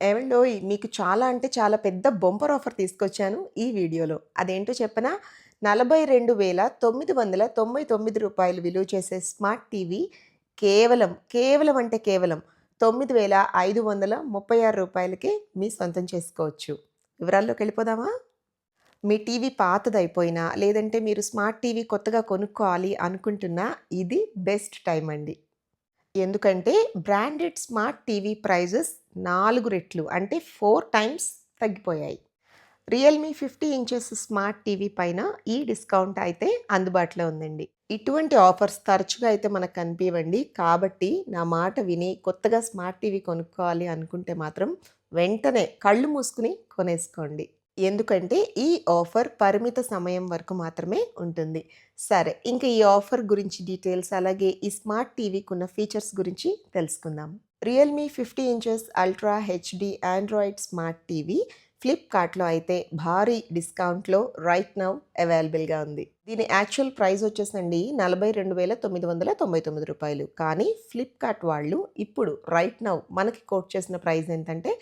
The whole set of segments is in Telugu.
ఏమండోయ్ మీకు చాలా అంటే చాలా పెద్ద బొంపర్ ఆఫర్ తీసుకొచ్చాను ఈ వీడియోలో. అదేంటో చెప్పనా? నలభై రెండు వేల తొమ్మిది వందల తొంభై తొమ్మిది రూపాయలు విలువ చేసే స్మార్ట్ టీవీ కేవలం కేవలం అంటే కేవలం తొమ్మిది వేల ఐదు వందల ముప్పై ఆరు రూపాయలకి మీ సొంతం చేసుకోవచ్చు. వివరాల్లోకి వెళ్ళిపోదామా? మీ టీవీ పాతదైపోయినా లేదంటే మీరు స్మార్ట్ టీవీ కొత్తగా కొనుక్కోవాలి అనుకుంటున్నా ఇది బెస్ట్ టైం అండి. ఎందుకంటే బ్రాండెడ్ స్మార్ట్ టీవీ ప్రైజెస్ నాలుగు రెట్లు అంటే ఫోర్ టైమ్స్ తగ్గిపోయాయి. Realme fifty inches smart TV పైన ఈ డిస్కౌంట్ అయితే అందుబాటులో ఉందండి. ఇటువంటి ఆఫర్స్ తరచుగా అయితే మనకు కనిపించండి కాబట్టి నా మాట విని కొత్తగా స్మార్ట్ టీవీ కొనుక్కోవాలి అనుకుంటే మాత్రం వెంటనే కళ్ళు మూసుకుని కొనేసుకోండి. ఎందుకంటే ఈ ఆఫర్ పరిమిత సమయం వరకు మాత్రమే ఉంటుంది. సరే ఇంకా ఈ ఆఫర్ గురించి డీటెయిల్స్ అలాగే ఈ స్మార్ట్ టీవీకి ఉన్న ఫీచర్స్ గురించి తెలుసుకుందాం. Realme fifty inches ultra HD Android smart TV ఫ్లిప్కార్ట్లో అయితే భారీ డిస్కౌంట్లో రైట్ నౌ అవైలబుల్గా ఉంది. దీని యాక్చువల్ ప్రైస్ వచ్చేసండి నలభై రెండు వేల తొమ్మిది వందల తొంభై తొమ్మిది రూపాయలు. కానీ ఫ్లిప్కార్ట్ వాళ్ళు ఇప్పుడు రైట్ నౌ మనకి కోట్ చేసిన ప్రైస్ ఏంటంటే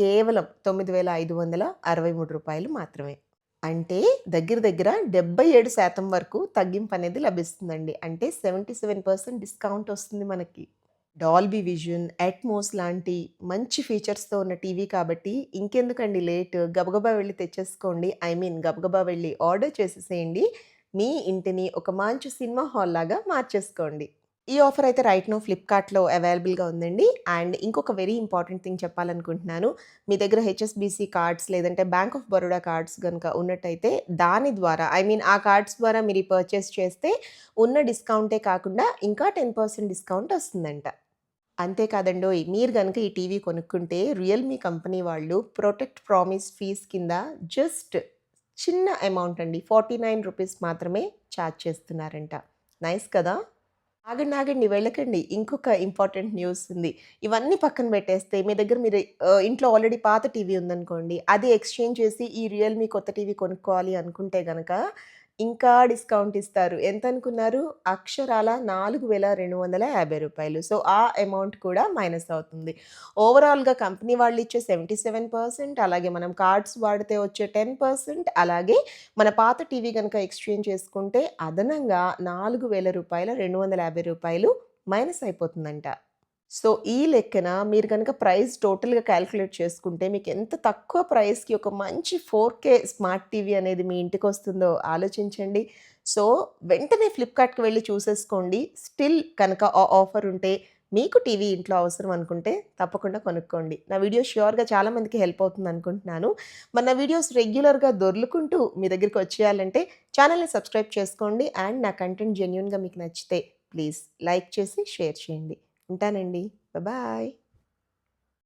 కేవలం తొమ్మిది వేల ఐదు వందల అరవై మూడు రూపాయలు మాత్రమే. అంటే దగ్గర దగ్గర డెబ్బై ఏడు శాతం వరకు తగ్గింపు అనేది లభిస్తుందండి. అంటే సెవెంటీ సెవెన్ పర్సెంట్ డిస్కౌంట్ వస్తుంది మనకి. డాల్బీ విజన్ అట్మోస్ లాంటి మంచి ఫీచర్స్తో ఉన్న టీవీ కాబట్టి ఇంకెందుకండి లేట్? గబగబా వెళ్ళి తెచ్చేసుకోండి. ఐ మీన్ గబగబా వెళ్ళి ఆర్డర్ చేసేసేయండి. మీ ఇంటిని ఒక మంచి సినిమా హాల్ లాగా మార్చేసుకోండి. ఈ ఆఫర్ అయితే రైట్ నో ఫ్లిప్కార్ట్లో అవైలబుల్గా ఉందండి. అండ్ ఇంకొక వెరీ ఇంపార్టెంట్ థింగ్ చెప్పాలనుకుంటున్నాను. మీ దగ్గర హెచ్ఎస్బిసి కార్డ్స్ లేదంటే బ్యాంక్ ఆఫ్ బరోడా కార్డ్స్ కనుక ఉన్నట్టయితే దాని ద్వారా ఐ మీన్ ఆ కార్డ్స్ ద్వారా మీరు పర్చేస్ చేస్తే ఉన్న డిస్కౌంటే కాకుండా ఇంకా టెన్ పర్సెంట్ డిస్కౌంట్ వస్తుందంట. అంతేకాదండోయ్ మీరు కనుక ఈ టీవీ కొనుక్కుంటే రియల్మీ కంపెనీ వాళ్ళు ప్రొటెక్ట్ ప్రామిస్ ఫీజ్ కింద జస్ట్ చిన్న అమౌంట్ అండి ఫార్టీ నైన్ రూపీస్ మాత్రమే ఛార్జ్ చేస్తున్నారంట. నైస్ కదా? ఆగండి ఆగండి వెళ్ళకండి. ఇంకొక ఇంపార్టెంట్ న్యూస్ ఉంది. ఇవన్నీ పక్కన పెట్టేస్తే మీ దగ్గర మీరు ఇంట్లో ఆల్రెడీ పాత టీవీ ఉందనుకోండి అది ఎక్స్చేంజ్ చేసి ఈ రియల్మీ కొత్త టీవీ కొనుక్కోవాలి అనుకుంటే కనుక ఇంకా డిస్కౌంట్ ఇస్తారు. ఎంత అనుకున్నారు? అక్షరాల నాలుగు వేల రెండు వందల యాభై రూపాయలు. సో ఆ అమౌంట్ కూడా మైనస్ అవుతుంది. ఓవరాల్గా కంపెనీ వాళ్ళు ఇచ్చే సెవెంటీ సెవెన్ పర్సెంట్ అలాగే మనం కార్డ్స్ వాడితే వచ్చే టెన్ పర్సెంట్ అలాగే మన పాత టీవీ కనుక ఎక్స్చేంజ్ చేసుకుంటే అదనంగా నాలుగు వేల రూపాయల రెండు వందల యాభై రూపాయలు మైనస్ అయిపోతుందంట. సో ఈ లెక్కన మీరు కనుక ప్రైస్ టోటల్గా క్యాలిక్యులేట్ చేసుకుంటే మీకు ఎంత తక్కువ ప్రైస్కి ఒక మంచి ఫోర్ కే స్మార్ట్ టీవీ అనేది మీ ఇంటికి వస్తుందో ఆలోచించండి. సో వెంటనే ఫ్లిప్కార్ట్కి వెళ్ళి చూసేసుకోండి. స్టిల్ కనుక ఆ ఆఫర్ ఉంటే మీకు టీవీ ఇంట్లో అవసరం అనుకుంటే తప్పకుండా కొనుక్కోండి. నా వీడియో ష్యూర్గా చాలామందికి హెల్ప్ అవుతుంది అనుకుంటున్నాను. మరి నా వీడియోస్ రెగ్యులర్గా దొర్లుకుంటూ మీ దగ్గరికి వచ్చేయాలంటే ఛానల్ని సబ్స్క్రైబ్ చేసుకోండి. అండ్ నా కంటెంట్ జెన్యున్గా మీకు నచ్చితే ప్లీజ్ లైక్ చేసి షేర్ చేయండి. ఉంటానండి. బాయ్.